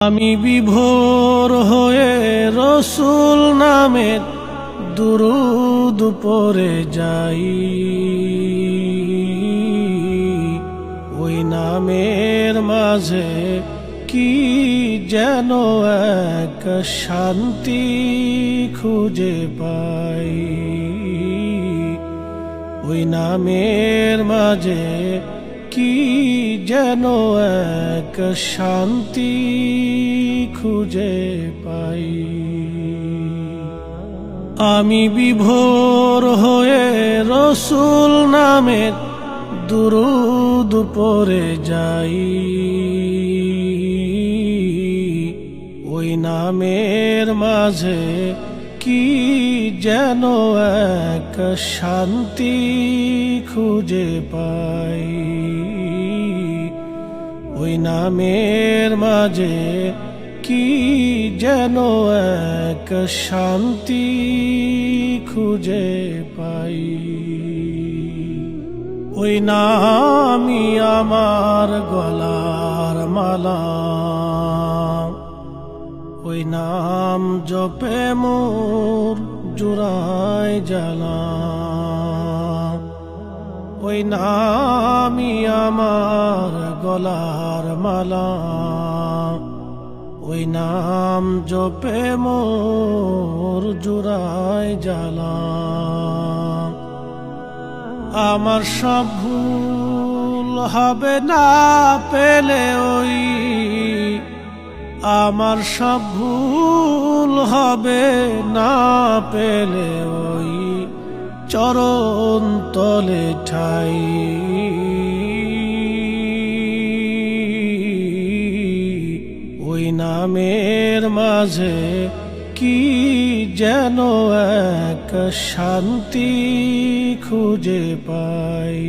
আমি বিভোর হয়ে রসুল নামের দুরুদ পরে যাই। ওই নামের মাঝে কি যেন এক শান্তি খুঁজে পাই। ওই নামের মাঝে কি যেন এক শান্তি খুঁজে পাই। আমি বিভোর হয়ে রসুল নামের দুরুদ পরে যাই। ওই নামের মাঝে কি যেন এক শান্তি খুঁজে পাই। ওই নামের মাঝে কি যেন এক শান্তি খুঁজে পাই। ওই নামই আমার গলার মালা। ওই নাম জপে মোর জুড়াই জ্বালা। ওই নামই আমার গলার মালা। ওই নাম জপে মোর জুড়াই জ্বালা। আমার সব ভুল হবে না পেলে ওই। আমার সব ভুল হবে না পেলে ওই। চরণ তলে ঠাই। ওই নামের মাঝে কি যেন এক শান্তি খুঁজে পাই।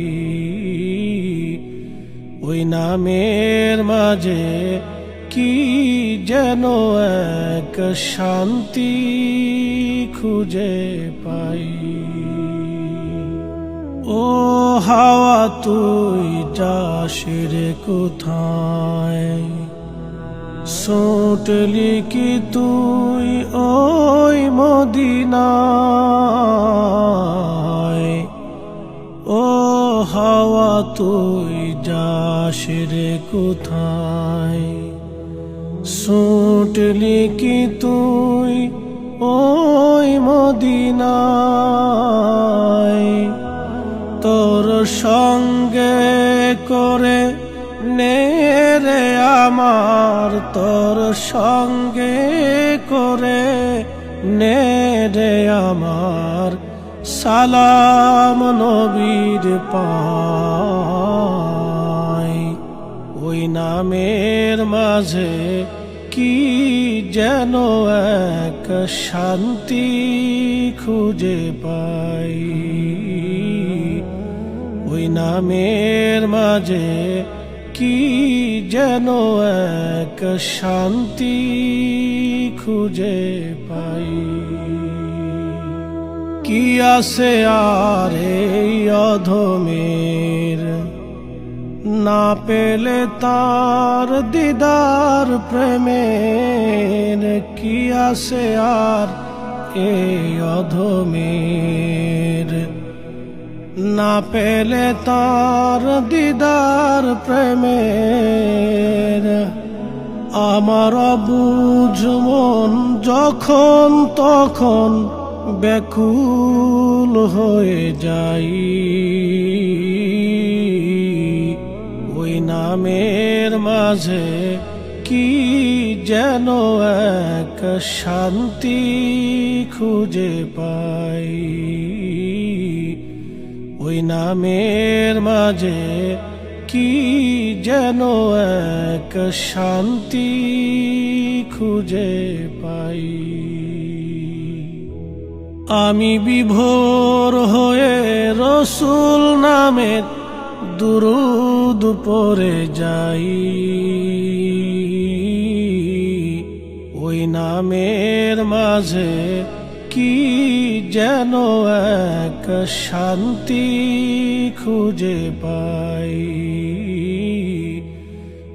ওই নামের মাঝে কি যেন এক শান্তি খুঁজে পাই। ও হাওয়া, তুই যাস রে কোথায়? সোটলি কি তুই ওই মদিনায়? ও হাওয়া, তুই যাস রে কোথায়? সোটলি কি তুই ওই মদিনায়? তোর সঙ্গে করে নে রে আমার, তোর সঙ্গে করে নে রে আমার। সালাম নবীর পাই ওই নামের মাঝে কি যেন এক শান্তি খুঁজে পাই। ওই নামের মাঝে কি যেন এক শান্তি খুঁজে পাই। কি আছে আর এই অধমের? না পেলে তার দিদার প্রেমের। কি আছে আর এই অধমের? না পেলে তার দিদার প্রেমের। আমার বুঝ মন যখন তখন ব্যাকুল হয়ে যাই। ওই নামের মাঝে কি যেন এক শান্তি খুঁজে পাই। ওই নামের মাঝে কি যেন এক শান্তি খুঁজে পাই। আমি বিভোর হয়ে রসুল নামের দুরুদ পরে যাই। ওই নামের মাঝে কি যেন এক শান্তি খুঁজে পাই।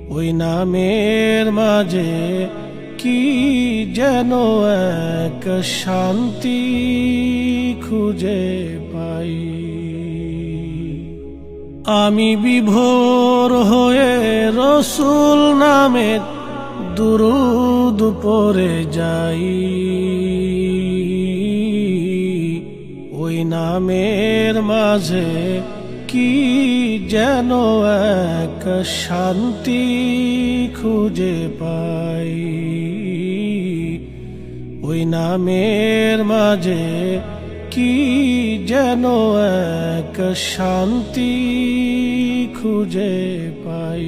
ওই নামের মাঝে কি যেন এক শান্তি খুঁজে পাই। আমি বিভোর হয়ে রসুল নামের দুরুদ পরে যাই। নামের মাঝে কি যেন এক শান্তি খুঁজে পাই। ওই নামের মাঝে কি যেন এক শান্তি খুঁজে পাই।